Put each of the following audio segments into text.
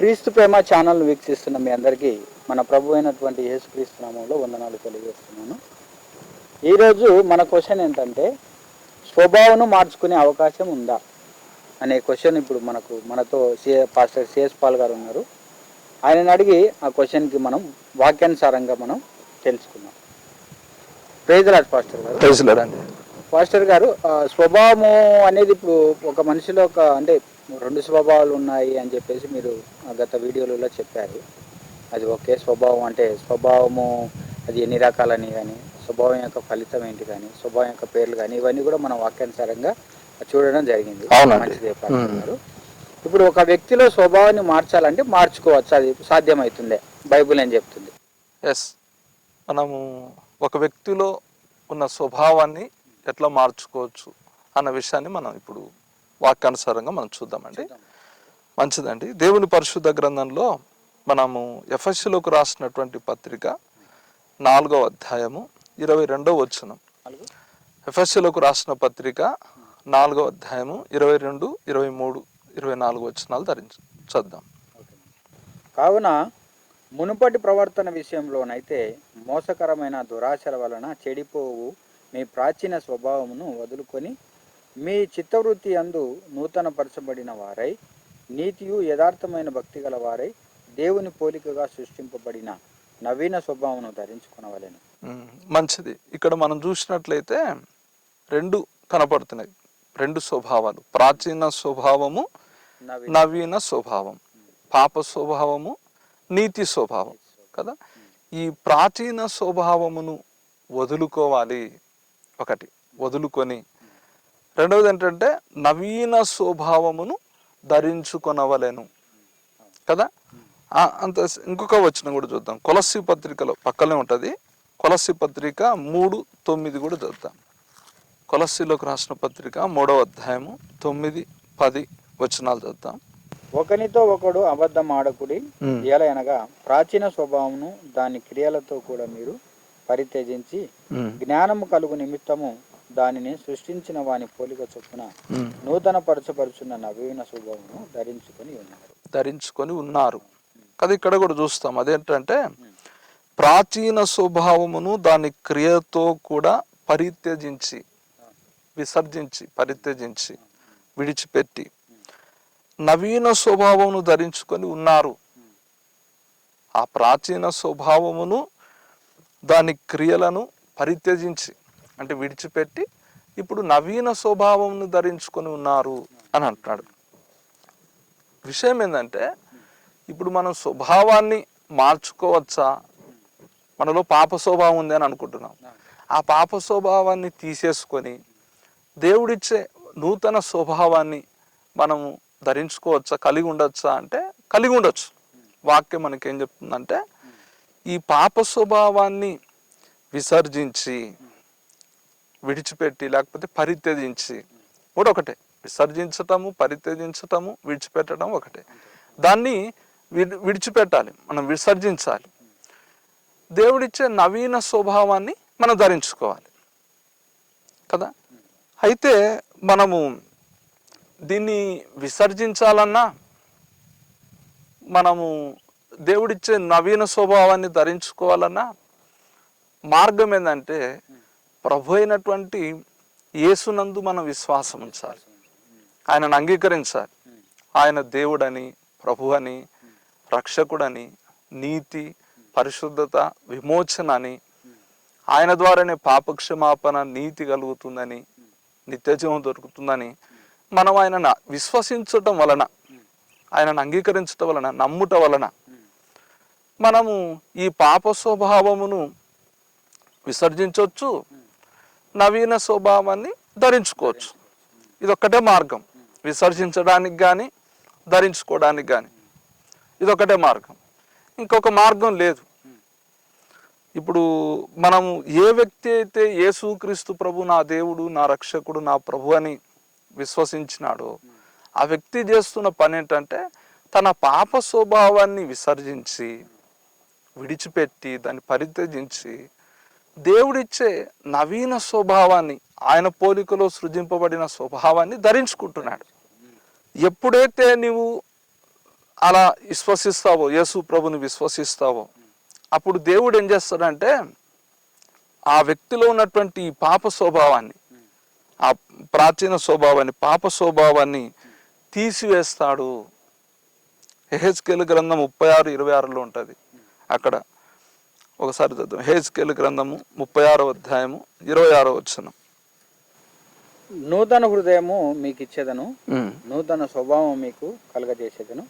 క్రీస్తు ప్రేమ ఛానల్ వీక్షిస్తున్న మీ అందరికీ మన ప్రభు అయినటువంటి యేసుక్రీస్తు నామంలో వందనాలు తెలియజేస్తున్నాను. ఈరోజు మన క్వశ్చన్ ఏంటంటే స్వభావను మార్చుకునే అవకాశం ఉందా? అనే క్వశ్చన్ ఇప్పుడు మనకు మనతో సి పాస్టర్ సిఎస్ పాల్ గారు ఉన్నారు. ఆయనని అడిగి ఆ క్వశ్చన్కి మనం వాక్యానుసారంగా మనం తెలుసుకుందాం. ప్రేజరాజ్ పాస్టర్ గారు. పాస్టర్ గారు స్వభావము అనేది ఇప్పుడు ఒక మనిషిలో ఒక అంటే రెండు స్వభావాలు ఉన్నాయి అని చెప్పేసి మీరు గత వీడియోలలో చెప్పారు. అది ఓకే స్వభావం అంటే స్వభావము అది ఎన్ని రకాలని కానీ స్వభావం యొక్క ఫలితం ఏంటి కానీ స్వభావం యొక్క పేర్లు కానీ ఇవన్నీ కూడా మనం వాక్యానుసారంగా చూడడం జరిగింది. మంచిదే గారు. ఇప్పుడు ఒక వ్యక్తిలో స్వభావాన్ని మార్చాలంటే మార్చుకోవచ్చు. అది సాధ్యమవుతుందే బైబుల్ ఏం చెప్తుంది? ఎస్ మనము ఒక వ్యక్తిలో ఉన్న స్వభావాన్ని ఎట్లా మార్చుకోవచ్చు అన్న విషయాన్ని మనం ఇప్పుడు వాక్యానుసారంగా మనం చూద్దామండి. మంచిదండి. దేవుని పరిశుద్ధ గ్రంథంలో మనము ఎఫ్ఎస్సిలోకి రాసినటువంటి పత్రిక నాలుగవ అధ్యాయము ఇరవై రెండవ వచనం. ఎఫ్ఎస్సిలోకి రాసిన పత్రిక నాలుగవ అధ్యాయము ఇరవై రెండు ఇరవై మూడు ఇరవై నాలుగు వచనాలు ధరించి చద్దాం కావున మునుపటి ప్రవర్తన విషయంలోనైతే మోసకరమైన దురాశల వలన చెడిపోవు మీ ప్రాచీన స్వభావమును వదులుకొని మీ చిత్తవృత్తి అందు నూతన పరచబడిన వారై నీతియు యథార్థమైన భక్తి గల వారై దేవుని పోలికగా సృష్టింపబడిన నవీన స్వభావమును ధరించుకునవలెను. మంచిది. ఇక్కడ మనం చూసినట్లయితే రెండు కనపడుతున్నాయి. రెండు స్వభావాలు. ప్రాచీన స్వభావము నవీన. స్వభావం. పాప స్వభావము నీతి స్వభావం. కదా? ఈ ప్రాచీన స్వభావమును వదులుకోవాలి. ఒకటి. వదులుకొని. రెండవది ఏంటంటే నవీన స్వభావమును ధరించుకొనవలెను. కదా? అంత ఇంకొక వచనం కూడా చూద్దాం. కొలసి పత్రికలో పక్కనే ఉంటుంది. కొలసి పత్రిక మూడు తొమ్మిది కూడా చూద్దాం. కొలసిలోకి రాసిన పత్రిక మూడవ అధ్యాయము తొమ్మిది పది వచనాలు చూద్దాం. ఒకనితో ఒకడు అబద్ధం ఆడకుడి. ఎలయనగా ప్రాచీన స్వభావమును దాని క్రియలతో కూడా మీరు పరిత్యజించి. జ్ఞానము కలుగు నిమిత్తము దానిని సృష్టించిన వాని పోలిక చొప్పున. నూతన పరచపరుచున్న నవీన స్వభావమును ధరించుకొని ఉన్నారు. ధరించుకొని ఉన్నారు. కదా ఇక్కడ కూడా చూస్తాం. అదేంటంటే ప్రాచీన స్వభావమును దాని క్రియతో కూడా పరిత్యజించి విసర్జించి పరిత్యజించి విడిచిపెట్టి నవీన స్వభావమును ధరించుకొని ఉన్నారు. ఆ ప్రాచీన స్వభావమును దాని క్రియలను పరిత్యజించి అంటే విడిచిపెట్టి ఇప్పుడు నవీన స్వభావంను ధరించుకొని ఉన్నారు అని అంటున్నాడు. విషయం ఏంటంటే ఇప్పుడు మనం స్వభావాన్ని మార్చుకోవచ్చా? మనలో పాప స్వభావం ఉంది అని అనుకుంటున్నాం. ఆ పాప స్వభావాన్ని తీసేసుకొని దేవుడిచ్చే నూతన స్వభావాన్ని మనము ధరించుకోవచ్చా? కలిగి ఉండొచ్చా అంటే కలిగి ఉండొచ్చు. వాక్యం మనకేం చెప్తుందంటే ఈ పాప స్వభావాన్ని విసర్జించి విడిచిపెట్టి లేకపోతే పరిత్యజించి కూడా ఒకటే. విసర్జించటము పరిత్యజించటము విడిచిపెట్టడం ఒకటే. దాన్ని విడి విడిచిపెట్టాలి మనం విసర్జించాలి. దేవుడిచ్చే నవీన స్వభావాన్ని మనం ధరించుకోవాలి. కదా? అయితే మనము దీన్ని విసర్జించాలన్నా మనము దేవుడిచ్చే నవీన స్వభావాన్ని ధరించుకోవాలన్నా మార్గం ఏంటంటే ప్రభు అయినటువంటి యేసునందు మనం విశ్వాసం ఉంచాలి. ఆయనను అంగీకరించాలి. ఆయన దేవుడని ప్రభు అని రక్షకుడని నీతి పరిశుద్ధత విమోచన అని ఆయన ద్వారానే పాపక్షమాపణ నీతి కలుగుతుందని నిత్యజీవం దొరుకుతుందని మనం ఆయనను విశ్వసించటం వలన ఆయనను అంగీకరించటం వలన నమ్ముట వలన మనము ఈ పాప స్వభావమును విసర్జించవచ్చు నవీన స్వభావాన్ని ధరించుకోవచ్చు. ఇదొక్కటే మార్గం. విసర్జించడానికి కానీ ధరించుకోవడానికి కానీ ఇదొకటే మార్గం. ఇంకొక మార్గం లేదు. ఇప్పుడు మనము ఏ వ్యక్తి అయితే యేసుక్రీస్తు ప్రభు నా దేవుడు నా రక్షకుడు నా ప్రభు అని విశ్వసించినాడో ఆ వ్యక్తి చేస్తున్న పని ఏంటంటే తన పాప స్వభావాన్ని విసర్జించి విడిచిపెట్టి దాన్ని పరిత్యజించి దేవుడిచ్చే నవీన స్వభావాన్ని ఆయన పోలికలో సృజింపబడిన స్వభావాన్ని ధరించుకుంటున్నాడు. ఎప్పుడైతే నీవు అలా విశ్వసిస్తావో యేసు ప్రభుని విశ్వసిస్తావో అప్పుడు దేవుడు ఏం చేస్తాడంటే ఆ వ్యక్తిలో ఉన్నటువంటి ఈ పాప స్వభావాన్ని ఆ ప్రాచీన స్వభావాన్ని పాప స్వభావాన్ని తీసివేస్తాడు. హెహెచ్కేల్ గ్రంథం ముప్పై ఆరు ఇరవై ఆరులో ఉంటుంది. అక్కడ ఒకసారి చదువు హెహెచ్కేల్ గ్రంథము ముప్పై ఆరో అధ్యాయము ఇరవై ఆరో వచ్చిన నూతన హృదయము మీకు ఇచ్చేదను నూతన స్వభావం మీకు కలగజేసేదను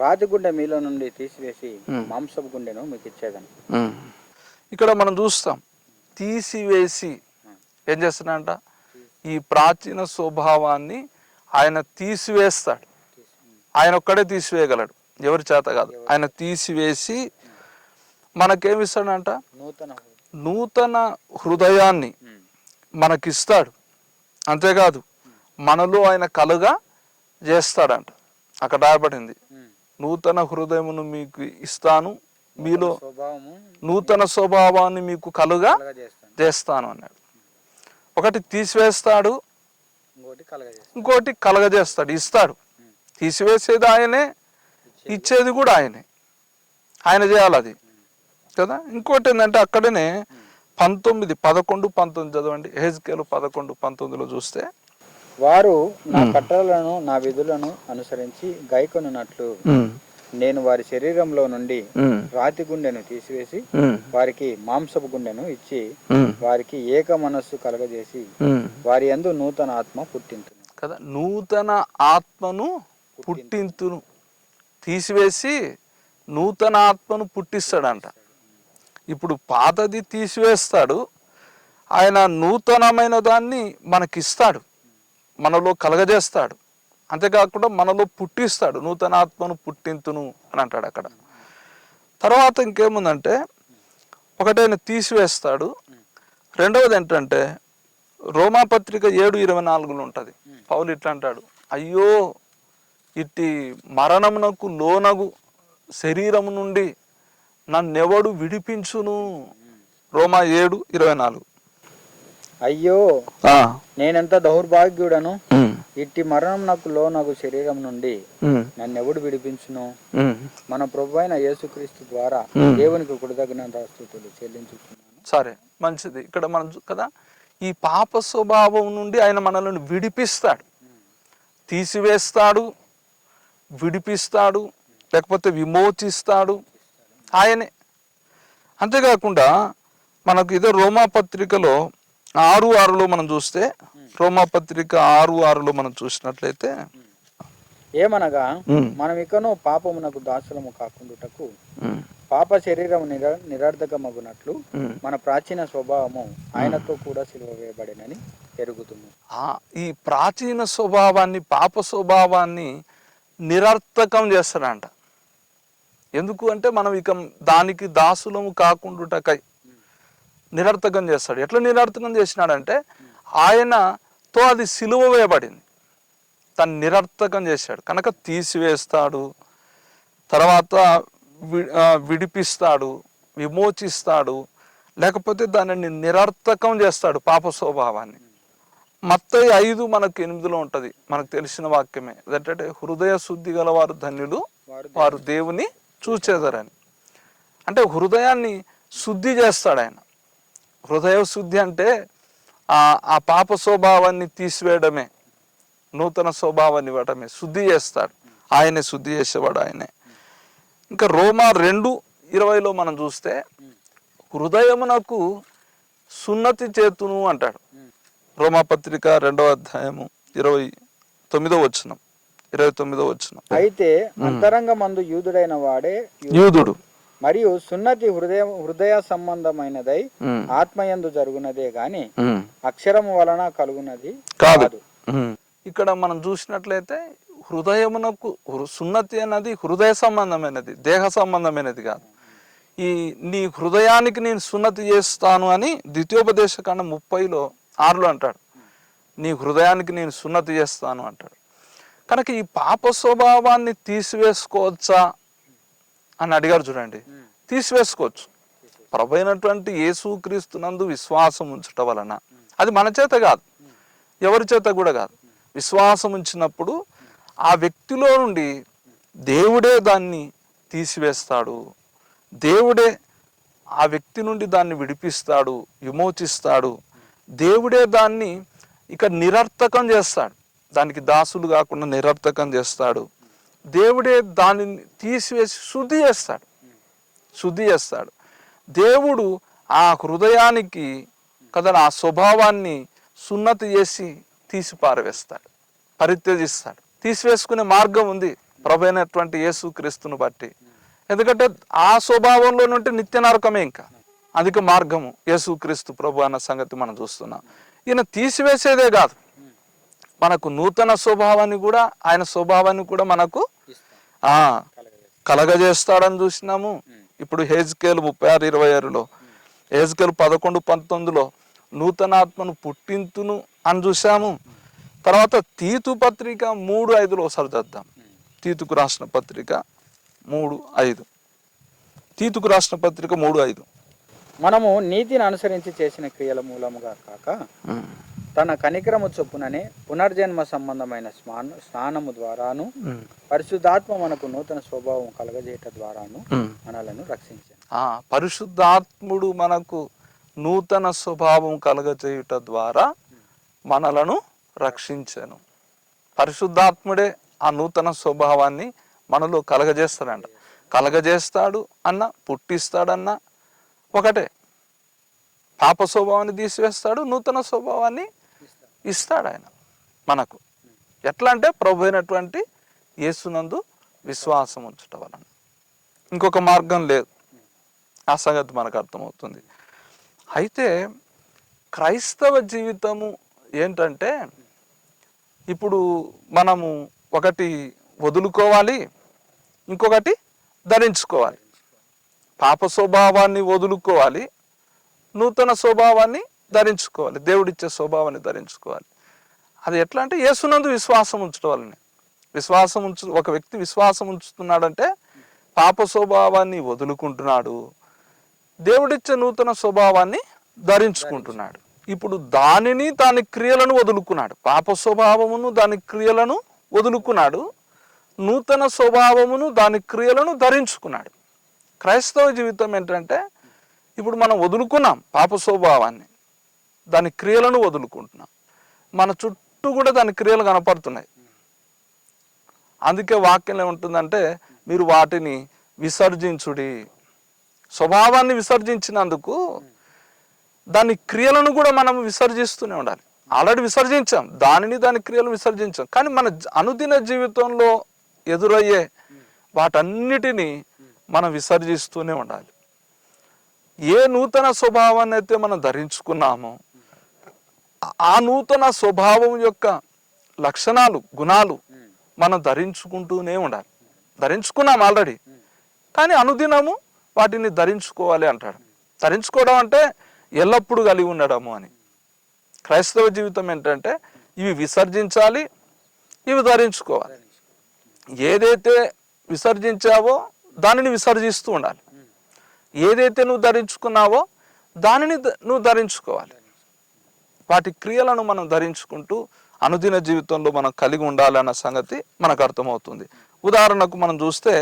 రాతి గుండె మీలో నుండి తీసివేసి. మాంసపు గుండెను మీకు ఇచ్చేదను. ఇక్కడ మనం చూస్తాం తీసివేసి ఏం చేస్తున్నాడంట? ఈ ప్రాచీన స్వభావాన్ని ఆయన తీసివేస్తాడు. ఆయన ఒక్కడే తీసివేయగలడు. ఎవరి చేత కాదు. ఆయన తీసివేసి మనకేమిస్తాడంట? నూతన హృదయం. నూతన హృదయాన్ని. మనకిస్తాడు. అంతేకాదు మనలో ఆయన కలుగా చేస్తాడంట. అక్కడ రాయబడింది. నూతన హృదయమును మీకు ఇస్తాను మీలో నూతన స్వభావాన్ని మీకు కలుగా చేస్తాను. అన్నాడు. ఒకటి తీసివేస్తాడు ఇంకోటి కలగజేస్తాడు ఇస్తాడు. తీసివేసేది ఆయనే ఇచ్చేది కూడా ఆయనే. ఆయన చేయాలి అది. కదా? ఇంకోటి ఏంటంటే అక్కడనే పంతొమ్మిది పదకొండు పంతొమ్మిది చదవండి. హెజ్కేలు పదకొండు పంతొమ్మిదిలో చూస్తే వారు నా కట్టలను నా విధులను అనుసరించి గైకొనున్నట్లు నేను వారి శరీరంలో నుండి రాతి గుండెను తీసివేసి వారికి మాంసపు గుండెను ఇచ్చి వారికి ఏక మనస్సు కలగజేసి వారి యందు నూతన ఆత్మ పుట్టింతును. కదా? నూతన ఆత్మను పుట్టింతును. తీసివేసి నూతన ఆత్మను పుట్టిస్తాడంట. ఇప్పుడు పాతది తీసివేస్తాడు ఆయన నూతనమైన దాన్ని మనకిస్తాడు మనలో కలగజేస్తాడు. అంతేకాకుండా మనలో పుట్టిస్తాడు నూతనాత్మను పుట్టింతును అని అంటాడు అక్కడ. తర్వాత ఇంకేముందంటే ఒకటైన తీసివేస్తాడు రెండవది ఏంటంటే రోమాపత్రిక ఏడు ఇరవై నాలుగులో ఉంటుంది. పౌలు ఇట్లా అంటాడు అయ్యో ఇట్టి మరణమునకు లోనగు శరీరము నుండి నన్నెవడు విడిపించును? రోమా ఏడు ఇరవై నాలుగు. అయ్యో నేనెంత దౌర్భాగ్యుడను? ఇట్టి మరణం నాకు లో నాకు శరీరం నుండి నన్నెవడు విడిపించును? మన ప్రభు అయిన యేసుక్రీస్తు ద్వారా దేవునికి కృతజ్ఞత స్థుతులు చెల్లించుతున్నాను సరే మంచిది. ఇక్కడ మనం కదా? ఈ పాప స్వభావం నుండి ఆయన మనల్ని విడిపిస్తాడు. తీసివేస్తాడు విడిపిస్తాడు లేకపోతే విమోచిస్తాడు ఆయనే. అంతేకాకుండా మనకు ఇదే రోమా పత్రికలో ఆరు ఆరులో మనం చూస్తే రోమా పత్రిక ఆరు ఆరులో మనం చూసినట్లయితే ఏమనగా మనం ఇకను పాపమునకు దాసులము కాకుండుటకు పాప శరీరం నిర నిరర్ధకమగునట్లు. మన ప్రాచీన స్వభావము ఆయనతో కూడా సిలువ వేయబడినని ఎరుగుతున్నాం ఆ, ఈ ప్రాచీన స్వభావాన్ని పాప స్వభావాన్ని నిరర్థకం చేస్తాడంట. ఎందుకు అంటే మనం ఇక దానికి దాసులము కాకుండాటకై నిరర్థకం చేస్తాడు. ఎట్లా నిరర్థకం చేసినాడంటే ఆయనతో అది సిలువ వేయబడింది. తను నిరర్థకం చేశాడు. కనుక తీసివేస్తాడు. తర్వాత విడిపిస్తాడు విమోచిస్తాడు లేకపోతే దానిని నిరర్థకం చేస్తాడు పాప స్వభావాన్ని. మత్తయి ఐదు మనకు ఎనిమిదిలో ఉంటది. మనకు తెలిసిన వాక్యమే. ఏంటంటే హృదయ శుద్ధి గల వారు ధన్యులు వారు దేవుని చూచేదరని అంటే హృదయాన్ని శుద్ధి చేస్తాడు ఆయన హృదయ శుద్ధి అంటే ఆ ఆ పాప స్వభావాన్ని తీసివేయడమే నూతన స్వభావాన్ని ఇవ్వడమే. శుద్ధి చేస్తాడు. ఆయనే శుద్ధి చేసేవాడు ఆయనే. ఇంకా రోమా రెండు ఇరవైలో మనం చూస్తే హృదయమునకు సున్నతి చేతును అంటాడు. రోమాపత్రిక రెండవ అధ్యాయము ఇరవై తొమ్మిదో వచ్చిన ఇరవై తొమ్మిదో వచ్చిన. అయితే అంతరంగ మందు యూదుడైన వాడే యూదుడు. మరియు సున్నతి హృదయ హృదయ సంబంధమైనదై ఆత్మయందు జరుగునదే గాని ఉమ్, అక్షరము వలన కలుగునది కాదు. ఇక్కడ మనం చూసినట్లయితే హృదయమునకు సున్నతి అన్నది హృదయ సంబంధమైనది దేహ సంబంధమైనది కాదు. ఈ నీ హృదయానికి నేను సున్నతి చేస్తాను అని ద్వితీయోపదేశ కాండ ముప్పైలో ఆరులో అంటాడు. నీ హృదయానికి నేను సున్నతి చేస్తాను అంటాడు. కనుక ఈ పాప స్వభావాన్ని తీసివేసుకోవచ్చా అని అడిగారు చూడండి. తీసివేసుకోవచ్చు. ప్రభు అయినటువంటి యేసుక్రీస్తునందు విశ్వాసం ఉంచటం వలన. అది మన చేత కాదు. ఎవరి చేత కూడా కాదు. విశ్వాసం ఉంచినప్పుడు ఆ వ్యక్తిలో నుండి దేవుడే దాన్ని తీసివేస్తాడు. దేవుడే ఆ వ్యక్తి నుండి దాన్ని విడిపిస్తాడు విమోచిస్తాడు. దేవుడే దాన్ని ఇక నిరర్థకం చేస్తాడు. దానికి దాసులు కాకుండా నిరర్థకం చేస్తాడు. దేవుడే దానిని తీసివేసి శుద్ధి చేస్తాడు. శుద్ధి చేస్తాడు. దేవుడు ఆ హృదయానికి కదా ఆ స్వభావాన్ని సున్నతి చేసి తీసి పారవేస్తాడు. పరిత్యజిస్తాడు. తీసివేసుకునే మార్గం ఉంది ప్రభు అయినటువంటి యేసు క్రీస్తును బట్టి. ఎందుకంటే ఆ స్వభావంలో నుండి నిత్య నరకమే ఇంకా. అధిక మార్గము యేసు క్రీస్తు ప్రభు అన్న సంగతి మనం చూస్తున్నాం. ఈయన తీసివేసేదే కాదు. మనకు నూతన స్వభావాన్ని కూడా ఆయన స్వభావాన్ని కూడా మనకు ఆ కలగజేస్తాడని చూసినాము. ఇప్పుడు హేజ్కేలు ముప్పై ఆరు ఇరవై ఆరులో. హేజ్కేలు పదకొండు పంతొమ్మిదిలో నూతనాత్మను పుట్టింతును అని చూసాము తర్వాత తీతు పత్రిక మూడు ఐదులో ఒకసారి చద్దాం తీతుకు రాసిన పత్రిక మూడు ఐదు. తీతుకు రాసిన పత్రిక మూడు ఐదు. మనము నీతిని అనుసరించి చేసిన క్రియల మూలముగా కాక తన కనికరము చొప్పుననే పునర్జన్మ సంబంధమైన స్నాన స్నానము ద్వారాను పరిశుద్ధాత్మ మనకు నూతన స్వభావం కలగజేయట ద్వారాను మనలను రక్షించాను. ఆ పరిశుద్ధాత్ముడు మనకు నూతన స్వభావం కలగజేయుట ద్వారా మనలను రక్షించను. పరిశుద్ధాత్ముడే ఆ నూతన స్వభావాన్ని మనలో కలగజేస్తాడంట. కలగజేస్తాడు అన్న పుట్టిస్తాడన్న ఒకటే. పాప స్వభావాన్ని తీసివేస్తాడు నూతన స్వభావాన్ని ఇస్తాడు ఆయన మనకు. ఎట్లా అంటే ప్రభు అయినటువంటి యేసునందు విశ్వాసం ఉంచటం వలన. ఇంకొక మార్గం లేదు. ఆ సంగతి మనకు అర్థమవుతుంది. అయితే క్రైస్తవ జీవితము ఏంటంటే ఇప్పుడు మనము ఒకటి వదులుకోవాలి ఇంకొకటి ధరించుకోవాలి. పాప స్వభావాన్ని వదులుకోవాలి నూతన స్వభావాన్ని ధరించుకోవాలి. దేవుడిచ్చే స్వభావాన్ని ధరించుకోవాలి. అది ఎట్లా అంటే యేసునందు విశ్వాసం ఉంచడం విశ్వాసం ఉంచు ఒక వ్యక్తి విశ్వాసం ఉంచుతున్నాడంటే పాప స్వభావాన్ని వదులుకుంటున్నాడు. దేవుడిచ్చే నూతన స్వభావాన్ని ధరించుకుంటున్నాడు. ఇప్పుడు దానిని దాని క్రియలను వదులుకున్నాడు. పాప స్వభావమును దాని క్రియలను వదులుకున్నాడు. నూతన స్వభావమును దాని క్రియలను ధరించుకున్నాడు. క్రైస్తవ జీవితం ఏంటంటే ఇప్పుడు మనం వదులుకున్నాం పాప స్వభావాన్ని. దాని క్రియలను వదులుకుంటున్నాం. మన చుట్టూ కూడా దాని క్రియలు కనపడుతున్నాయి. అందుకే వాక్యం ఏముంటుందంటే మీరు వాటిని విసర్జించుడి. స్వభావాన్ని విసర్జించినందుకు దాని క్రియలను కూడా మనం విసర్జిస్తూనే ఉండాలి. ఆల్రెడీ విసర్జించాం. దానిని దాని క్రియలు విసర్జించాం. కానీ మన అనుదిన జీవితంలో ఎదురయ్యే వాటన్నిటినీ మనం విసర్జిస్తూనే ఉండాలి. ఏ నూతన స్వభావాన్ని అయితే మనం ధరించుకున్నామో ఆ- నూతన స్వభావం యొక్క లక్షణాలు గుణాలు మనం ధరించుకుంటూనే ఉండాలి. ధరించుకున్నాం ఆల్రెడీ. కానీ అనుదినము వాటిని ధరించుకోవాలి అంటాడు. ధరించుకోవడం అంటే ఎల్లప్పుడూ కలిగి ఉండడము అని. క్రైస్తవ జీవితం ఏంటంటే ఇవి విసర్జించాలి ఇవి ధరించుకోవాలి. ఏదైతే విసర్జించావో దానిని విసర్జిస్తూ ఉండాలి. ఏదైతే నువ్వు ధరించుకున్నావో దానిని నువ్వు ధరించుకోవాలి. వాటి క్రియలను మనం ధరించుకుంటూ అనుదిన జీవితంలో మనం కలిగి ఉండాలి అన్న సంగతి మనకు అర్థమవుతుంది. ఉదాహరణకు మనం చూస్తే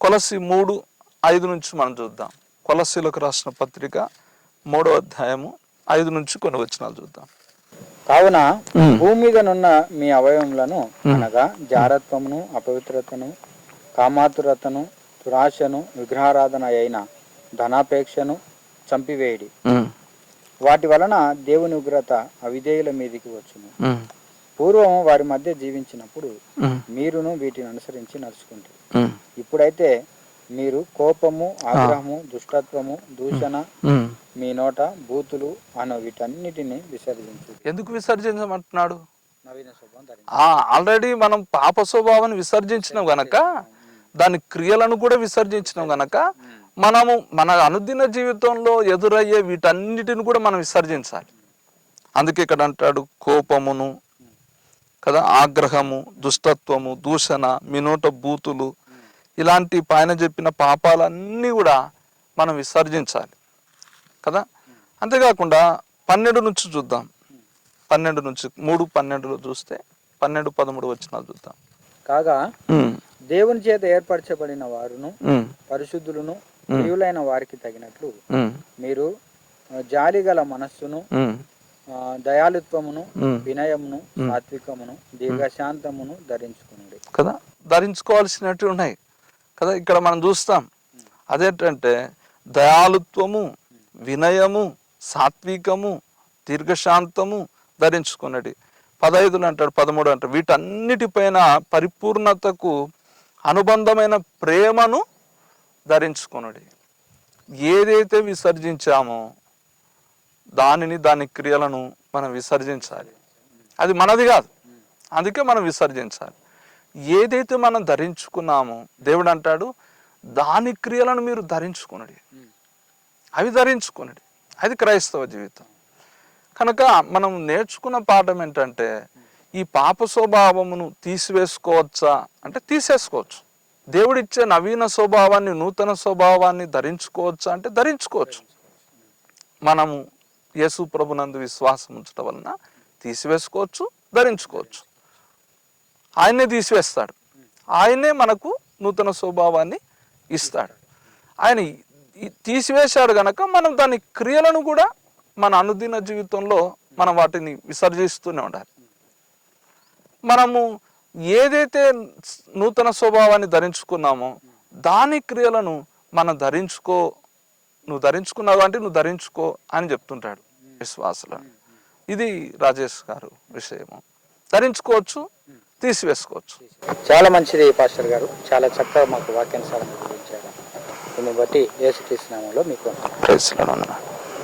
కొలసి మూడు ఐదు నుంచి మనం చూద్దాం. కొలసీలకు రాసిన పత్రిక మూడో అధ్యాయము ఐదు నుంచి కొన్ని వచనాలు చూద్దాం. కావున భూమి మీదనున్న మీ అవయవములను అనగా జారత్వమును అపవిత్రతను కామాతురతను దురాశను విగ్రహారాధన అయిన ధనాపేక్షను చంపివేయడి. వాటి వలన దేవుని ఉగ్రత అవిధేయుల మీదికి వచ్చును. పూర్వం వారి మధ్య జీవించినప్పుడు మీరును వీటిని అనుసరించి నడుచుకుంటారు. ఇప్పుడైతే మీరు కోపము ఆగ్రహము దుష్టత్వము దూషణ మీ నోట బూతులు అను వీటన్నిటిని విసర్జించు ఎందుకు విసర్జించమంటున్నాడు? ఆల్రెడీ మనం పాప స్వభావాన్ని విసర్జించినాం గనక దాని క్రియలను కూడా విసర్జించినాం గనక మనము మన అనుదిన జీవితంలో ఎదురయ్యే వీటన్నిటిని కూడా మనం విసర్జించాలి. అందుకే ఇక్కడ అంటాడు కోపమును కదా ఆగ్రహము దుష్టత్వము దూషణ మినోట బూతులు ఇలాంటి పైన చెప్పిన పాపాలన్నీ కూడా మనం విసర్జించాలి కదా. అంతేకాకుండా పన్నెండు నుంచి చూద్దాం. పన్నెండు నుంచి మూడు పన్నెండులో చూస్తే పన్నెండు పదమూడు వచ్చినాలు చూద్దాం. కాగా దేవుని చేత ఏర్పరచబడిన వారును పరిశుద్ధులను ప్రియులైన వారికి తగినట్లు మీరు ఆ, జాలిగల మనస్సును దయాళుత్వమును ఉమ్. వినయమును సాత్వికమును దీర్ఘశాంతమును ధరించుకునండి. కదా? ధరించుకోవాల్సినట్టు ఉన్నాయి. కదా? ఇక్కడ మనం చూస్తాం. అదేంటంటే దయాలుత్వము వినయము సాత్వికము దీర్ఘశాంతము ధరించుకున్నది పదహైదులు అంటాడు పదమూడు అంటాడు. వీటన్నిటిపైన పరిపూర్ణతకు అనుబంధమైన ప్రేమను ధరించుకున్నది ఏదైతే విసర్జించామో దానిని దాని క్రియలను మనం విసర్జించాలి. అది మనది కాదు. అందుకే మనం విసర్జించాలి. ఏదైతే మనం ధరించుకున్నామో దేవుడు అంటాడు దాని క్రియలను మీరు ధరించుకునడి. అవి ధరించుకునడి. అది క్రైస్తవ జీవితం. కనుక మనం నేర్చుకున్న పాఠం ఏంటంటే ఈ పాప స్వభావమును తీసివేసుకోవచ్చా? అంటే తీసేసుకోవచ్చు. దేవుడిచ్చే నవీన స్వభావాన్ని నూతన స్వభావాన్ని ధరించుకోవచ్చు అంటే ధరించుకోవచ్చు. మనము యేసు ప్రభునందు విశ్వాసం ఉంచడం వలన తీసివేసుకోవచ్చు ధరించుకోవచ్చు. ఆయన్నే తీసివేస్తాడు. ఆయనే మనకు నూతన స్వభావాన్ని ఇస్తాడు. ఆయన తీసివేశాడు గనక మనం దాని క్రియలను కూడా మన అనుదిన జీవితంలో మనం వాటిని విసర్జిస్తూనే ఉండాలి. మనము ఏదైతే నూతన స్వభావాన్ని ధరించుకున్నామో దాని క్రియలను మనం ధరించుకో నువ్వు ధరించుకున్నావు అంటే నువ్వు ధరించుకో అని చెప్తుంటాడు విశ్వాసులను ఇది రాజేష్ గారు విషయము. ధరించుకోవచ్చు తీసివేసుకోవచ్చు. చాలా మంచిది పాస్టర్ గారు. చాలా చక్కగా మాకు వాక్యానుసారం దీన్ని బట్టి నామంలో మీకు లార్డ్.